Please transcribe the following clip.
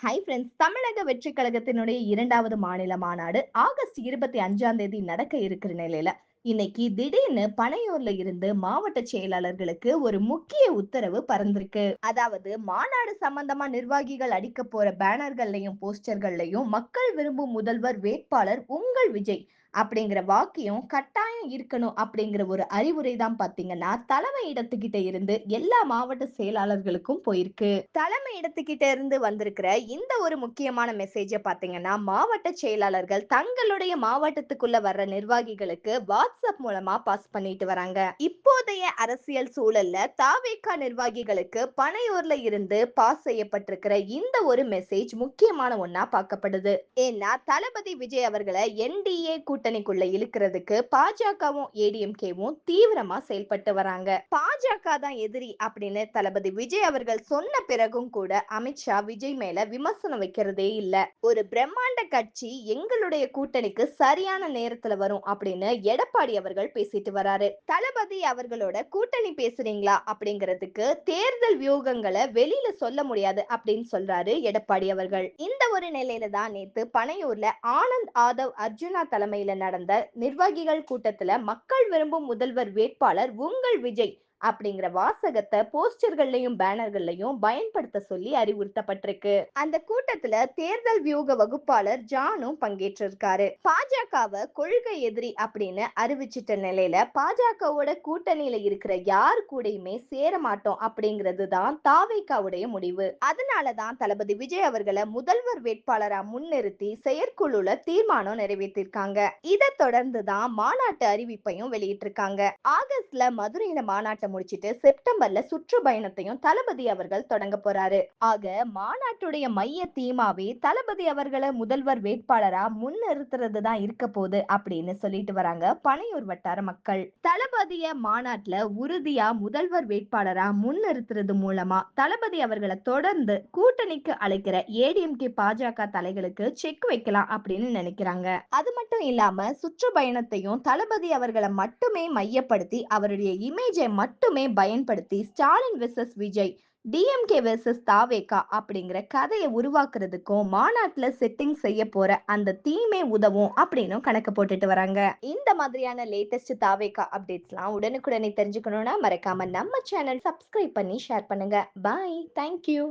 Hi friends தமிழக வெற்றி கழகத்தினுடைய இரண்டாவது மாநில மாநாடு ஆகஸ்ட் இருபத்தி அஞ்சாம் தேதி நடக்க இருக்கிற நிலையில இன்னைக்கு திடீர்னு பனையூர்ல இருந்து மாவட்ட செயலாளர்களுக்கு ஒரு முக்கிய உத்தரவு பறந்திருக்கு. அதாவது மாநாடு சம்பந்தமா நிர்வாகிகள் அடிக்க போற பேனர்கள்லயும் போஸ்டர்கள்லயும் மக்கள் விரும்பும் முதல்வர் வேட்பாளர் உங்கள் விஜய் அப்படிங்கிற வாக்கியம் கட்டாயம் இருக்கணும் அப்படிங்கிற ஒரு அறிவுரை தான் பாத்தீங்கன்னா தலைமை இடத்துக்கிட்ட இருந்து எல்லா மாவட்ட செயலாளர்களுக்கும் போயிருக்கு. தலைமை இடத்துக்கிட்ட இருந்து வந்திருக்கிற இந்த ஒரு முக்கியமான மெசேஜ பாத்தீங்கன்னா மாவட்ட செயலாளர்கள் தங்களுடைய மாவட்டத்துக்குள்ள வர்ற நிர்வாகிகளுக்கு வாட்ஸ்அப் மூலமா பாஸ் பண்ணிட்டு வராங்க. இப்போதைய அரசியல் சூழல்ல தாவேக்கா நிர்வாகிகளுக்கு பனையூர்ல இருந்து பாஸ் செய்யப்பட்டிருக்கிற இந்த ஒரு மெசேஜ் முக்கியமான ஒன்னா பார்க்கப்படுது. ஏன்னா தளபதி விஜய் அவர்களை என்டிஏ கூட்டணிக்குள்ள இழுக்கிறதுக்கு பாஜகவும் ஏடிஎம்கேவும் தீவிரமா செயல்பட்டு வராங்க. பாஜக தான் எதிரி அப்படின்னு தளபதி விஜய் அவர்கள் சொன்ன பிறகும் கூட அமித்ஷா விஜய் மேல விமர்சனம் வைக்கிறதே இல்ல. ஒரு பிரம்மாண்ட கட்சி எங்களுடைய கூட்டணிக்கு சரியான நேரத்துல வரும் அப்படின்னு எடப்பாடி அவர்கள் பேசிட்டு வராரு. தளபதி அவர்களோட கூட்டணி பேசுறீங்களா அப்படிங்கிறதுக்கு தேர்தல் வியூகங்களை வெளியில சொல்ல முடியாது அப்படின்னு சொல்றாரு எடப்பாடி அவர்கள். இந்த ஒரு நிலையில தான் நேத்து பனையூர்ல ஆனந்த் ஆதவ் அர்ஜுனா தலைமையில நடந்த நிர்வாகிகள் கூட்டத்துல மக்கள் விரும்பும் முதல்வர் வேட்பாளர் உங்கள் விஜய் அப்படிங்கிற வாசகத்தை போஸ்டர்கள்லயும் பேனர்கள்லயும் பயன்படுத்த சொல்லி அறிவுறுத்தப்பட்டிருக்கு. அந்த கூட்டத்துல தேர்தல் வியூக வகுப்பாளர் ஜானும் பங்கேற்றிருக்காரு. பாஜகவை கொள்கை எதிரி அப்படின்னு அறிவிச்சிட்ட நிலையில பாஜகவோட கூட்டணியில இருக்கிற யார் கூடயுமே சேர மாட்டோம் அப்படிங்கிறது தான் தாவேக்காவுடைய முடிவு. அதனாலதான் தளபதி விஜய் அவர்களை முதல்வர் வேட்பாளரா முன்னிறுத்தி செயற்குழுல தீர்மானம் நிறைவேற்றிருக்காங்க. இதை தொடர்ந்து தான் மாநாட்டு அறிவிப்பையும் வெளியிட்டிருக்காங்க. ஆகஸ்ட்ல மதுரையில மாநாட்டை முடிச்சிட்டு செப்டம்பர்ல சுற்றுப்பயணத்தையும் தளபதி அவர்கள் தொடங்க போறாரு. ஆக மாநாட்டுடைய மைய தீமாவே தளபதி அவர்களை முதல்வர் வேட்பாளரா முன்னிறுத்துறது தான் இருக்க போகுது அப்படின்னு சொல்லிட்டு வராங்க பனையூர் வட்டார மக்கள். தளபதிய மாநாட்டுல உறுதியா முதல்வர் வேட்பாளரா முன்னிறுத்துறது மூலமா தளபதி அவர்களை தொடர்ந்து கூட்டணிக்கு அழைக்கிற ஏடிஎம்கே பாஜக தலைகளுக்கு செக் வைக்கலாம் அப்படின்னு நினைக்கிறாங்க. அது மட்டும் இல்லாம சுற்றுப்பயணத்தையும் தளபதி அவர்களை மட்டுமே மையப்படுத்தி அவருடைய இமேஜை மட்டும் மட்டுமே பயன்படுத்தி Stalin versus Vijay DMK versus TVK அப்படிங்கிற கதையை உருவாக்குறதுக்கும் மாநாட்டில் செட்டிங் செய்ய போற அந்த தீமே உதவும் அப்படின்னு கணக்கு போட்டுட்டு வராங்க. இந்த மாதிரியான லேட்டஸ்ட் தாவேகா அப்டேட்ஸ்லாம் உடனுக்குடனே தெரிஞ்சுக்கணும்னா மறக்காம நம்ம சேனல் சப்ஸ்கிரைப் பண்ணி ஷேர் பண்ணுங்க. Bye thank you